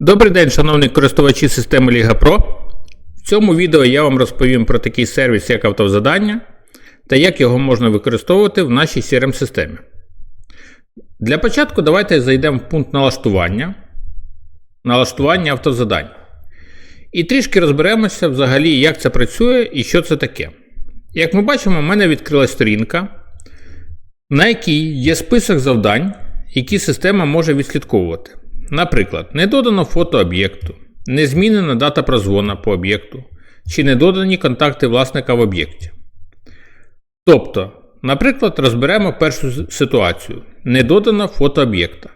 Добрий день, шановні користувачі системи Liga Pro. В цьому відео я вам розповім про такий сервіс, як автозадання та як його можна використовувати в нашій CRM-системі. Для початку давайте зайдемо в пункт налаштування, налаштування автозадань. І трішки розберемося взагалі, як це працює і що це таке. Як ми бачимо, в мене відкрилась сторінка, на якій є список завдань, які система може відслідковувати. Наприклад, не додано фото об'єкту, не змінена дата прозвона по об'єкту, чи не додані контакти власника в об'єкті. Тобто, наприклад, розберемо першу ситуацію: не додано фото об'єкта.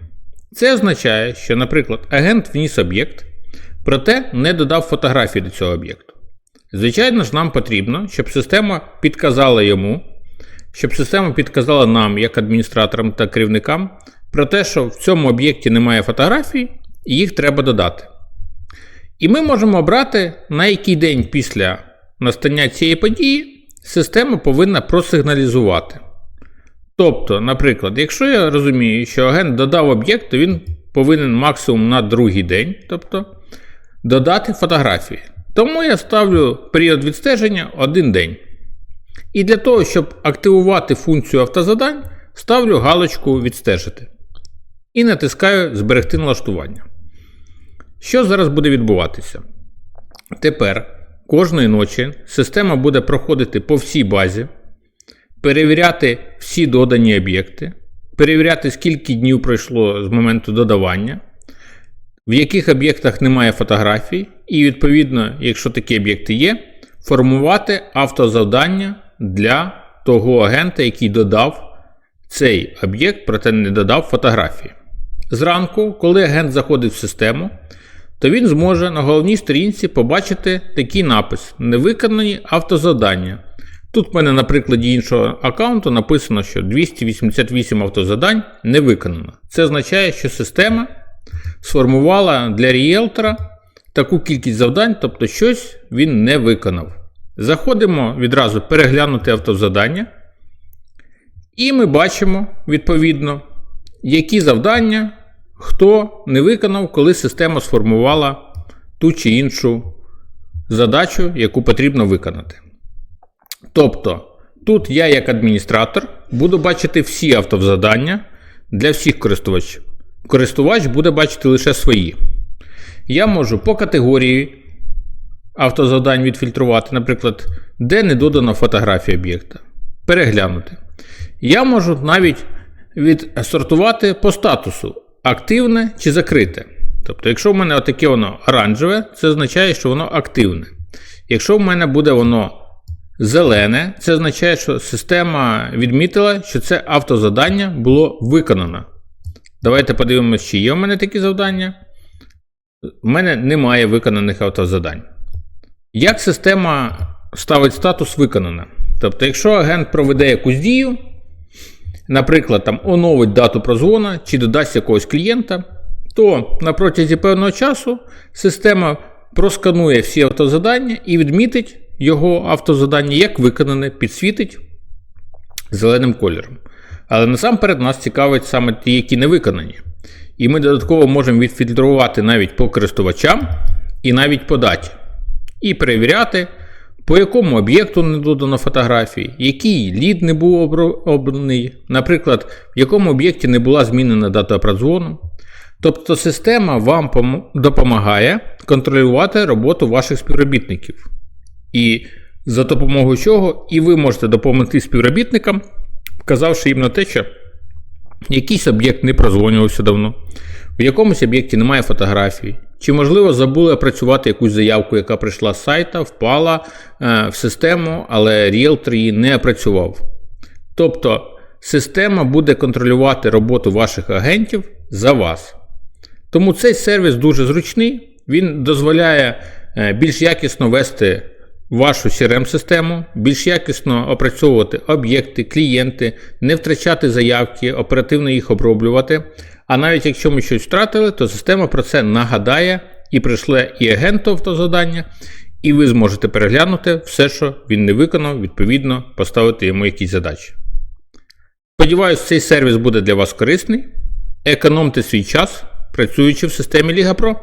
Це означає, що, наприклад, агент вніс об'єкт, проте не додав фотографії до цього об'єкту. Звичайно ж, нам потрібно, щоб система підказала йому, щоб система підказала нам, як адміністраторам та керівникам, про те, що в цьому об'єкті немає фотографій, і їх треба додати. І ми можемо обрати, на який день після настання цієї події система повинна просигналізувати. Тобто, наприклад, якщо я розумію, що агент додав об'єкт, то він повинен максимум на другий день, тобто додати фотографії. Тому я ставлю період відстеження один день. І для того, щоб активувати функцію автозадань, ставлю галочку Відстежити і натискаю Зберегти налаштування. Що зараз буде відбуватися? Тепер кожної ночі система буде проходити по всій базі, перевіряти всі додані об'єкти, перевіряти, скільки днів пройшло з моменту додавання, в яких об'єктах немає фотографій, і, відповідно, якщо такі об'єкти є, формувати автозавдання для того агента, який додав цей об'єкт, проте не додав фотографії. Зранку, коли агент заходить в систему, то він зможе на головній сторінці побачити такий напис Невиконані автозадання. Тут в мене на прикладі іншого аккаунту написано, що 288 автозадань не виконано. Це означає, що система сформувала для ріелтора таку кількість завдань, тобто щось він не виконав. Заходимо відразу переглянути автозадання. І ми бачимо, відповідно, які завдання хто не виконав, коли система сформувала ту чи іншу задачу, яку потрібно виконати. Тобто, тут я, як адміністратор, буду бачити всі автозадання для всіх користувачів. Користувач буде бачити лише свої. Я можу по категорії автозадань відфільтрувати, наприклад, де не додана фотографія об'єкта. Переглянути. Я можу навіть відсортувати по статусу активне чи закрите. Тобто, якщо в мене отаке воно оранжеве, це означає, що воно активне. Якщо в мене буде воно зелене, це означає, що система відмітила, що це автозадання було виконано. Давайте подивимося, чи є в мене такі завдання. У мене немає виконаних автозадань. Як система ставить статус виконана? Тобто, якщо агент проведе якусь дію, наприклад, там оновить дату прозвона чи додасть якогось клієнта, то на протязі певного часу система просканує всі автозадання і відмітить його автозадання як виконане, підсвітить зеленим кольором. Але насамперед нас цікавить саме ті, які не виконані. І ми додатково можемо відфільтрувати навіть по користувачам і навіть по даті. І перевіряти, по якому об'єкту не додано фотографії, який лід не був обраний, наприклад, в якому об'єкті не була змінена дата продзвону. Тобто система вам допомагає контролювати роботу ваших співробітників. І за допомогою чого і ви можете допомогти співробітникам, вказавши їм на те, що якийсь об'єкт не прозвонювався давно, в якомусь об'єкті немає фотографій, чи, можливо, забули опрацювати якусь заявку, яка прийшла з сайта, впала е, в систему, але ріелтор її не опрацював. Тобто система буде контролювати роботу ваших агентів за вас. Тому цей сервіс дуже зручний, він дозволяє е, більш якісно вести вашу CRM-систему, більш якісно опрацьовувати об'єкти, клієнти, не втрачати заявки, оперативно їх оброблювати. А навіть якщо ми щось втратили, то система про це нагадає і прийшле і агенту автозадання, і ви зможете переглянути все, що він не виконав, відповідно, поставити йому якісь задачі. Сподіваюсь, цей сервіс буде для вас корисний. Економте свій час, працюючи в системі Liga Pro.